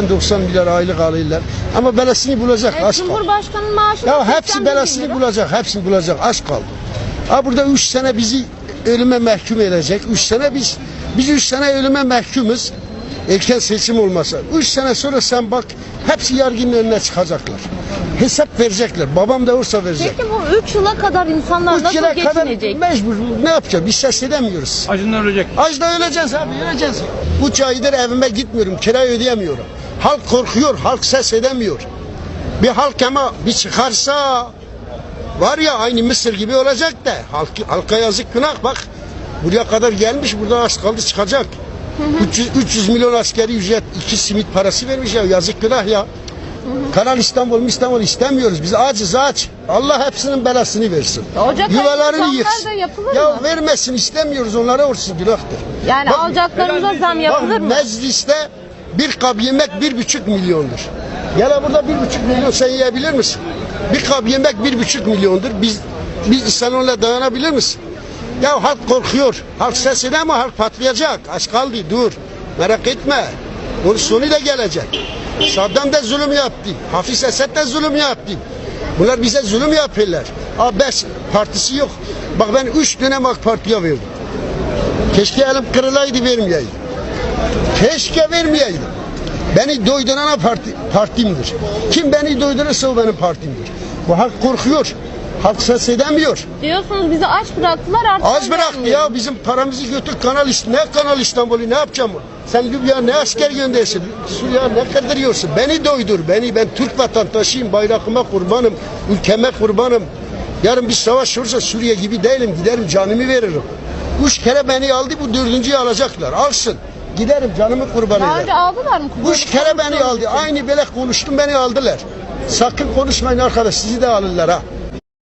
80-90 milyar aylık alırlar. Ama belasını bulacak Evet, aç kaldı. Cumhurbaşkanının maaşı Ya 80 hepsi belasını bulacak, hepsini bulacak. Aç kaldı. Ha burada üç sene bizi ölüme mahkum edecek. Üç sene biz, biz üç sene ölüme mahkumuz. Erken seçim olmasa. Üç sene sonra sen bak hepsi yargının önüne çıkacaklar. Hesap verecekler. Babam da olsa verecek. Peki bu 3 yıla kadar insanlar Üç nasıl yıla kadar geçinecek? mecbur. Ne yapacağız? Biz ses edemiyoruz. Acından ölecek. Açta öleceğiz abi öleceğiz. Üç aydır evime gitmiyorum. Kira ödeyemiyorum. Halk korkuyor. Halk ses edemiyor. Bir halk ama bir çıkarsa var ya aynı Mısır gibi olacak da halk, halka yazık günah bak. Buraya kadar gelmiş burada az kaldı çıkacak. 300, 300 milyon askeri ücret iki simit parası vermiş ya yazık günah ya. Kanal İstanbul İstanbul istemiyoruz. Biz acız aç. Allah hepsinin belasını versin. Ocak Yuvalarını yıksın. Ya mı? vermesin istemiyoruz onlara olsun günahtır. Yani Bak- alacaklarımıza zam yapılır Bak mı? mecliste bir kap yemek bir buçuk milyondur. Gel burada bir buçuk milyon sen yiyebilir misin? Bir kap yemek bir buçuk milyondur. Biz, biz sen onunla dayanabilir misin? Ya halk korkuyor. Halk sesine ama halk patlayacak. Aç kaldı dur. Merak etme. Onun sonu da gelecek. Saddam da zulüm yaptı. Hafiz Esed de zulüm yaptı. Bunlar bize zulüm yapıyorlar. Abi beş partisi yok. Bak ben üç dönem AK Parti'ye verdim. Keşke elim kırılaydı vermeyeydim. Keşke vermeyeydim. Beni doyduran parti, partimdir. Kim beni doydurursa o benim partimdir. Bu halk korkuyor. Halk ses edemiyor. Diyorsunuz bizi aç bıraktılar artık. Az bıraktı ya bizim paramızı götür Kanal ne Kanal İstanbul'u ne yapacağım? Sen Libya ne asker göndersin? Suriye ne kırdırıyorsun? Beni doydur beni. Ben Türk vatandaşıyım. Bayrağıma kurbanım. Ülkeme kurbanım. Yarın bir savaş olursa Suriye gibi değilim. Giderim canımı veririm. Üç kere beni aldı bu dördüncüyü alacaklar. Alsın. Giderim canımı kurban Daha ederim. önce aldılar mı? Üç kere beni aldı. Aynı böyle konuştum beni aldılar. Sakın konuşmayın arkadaş sizi de alırlar ha.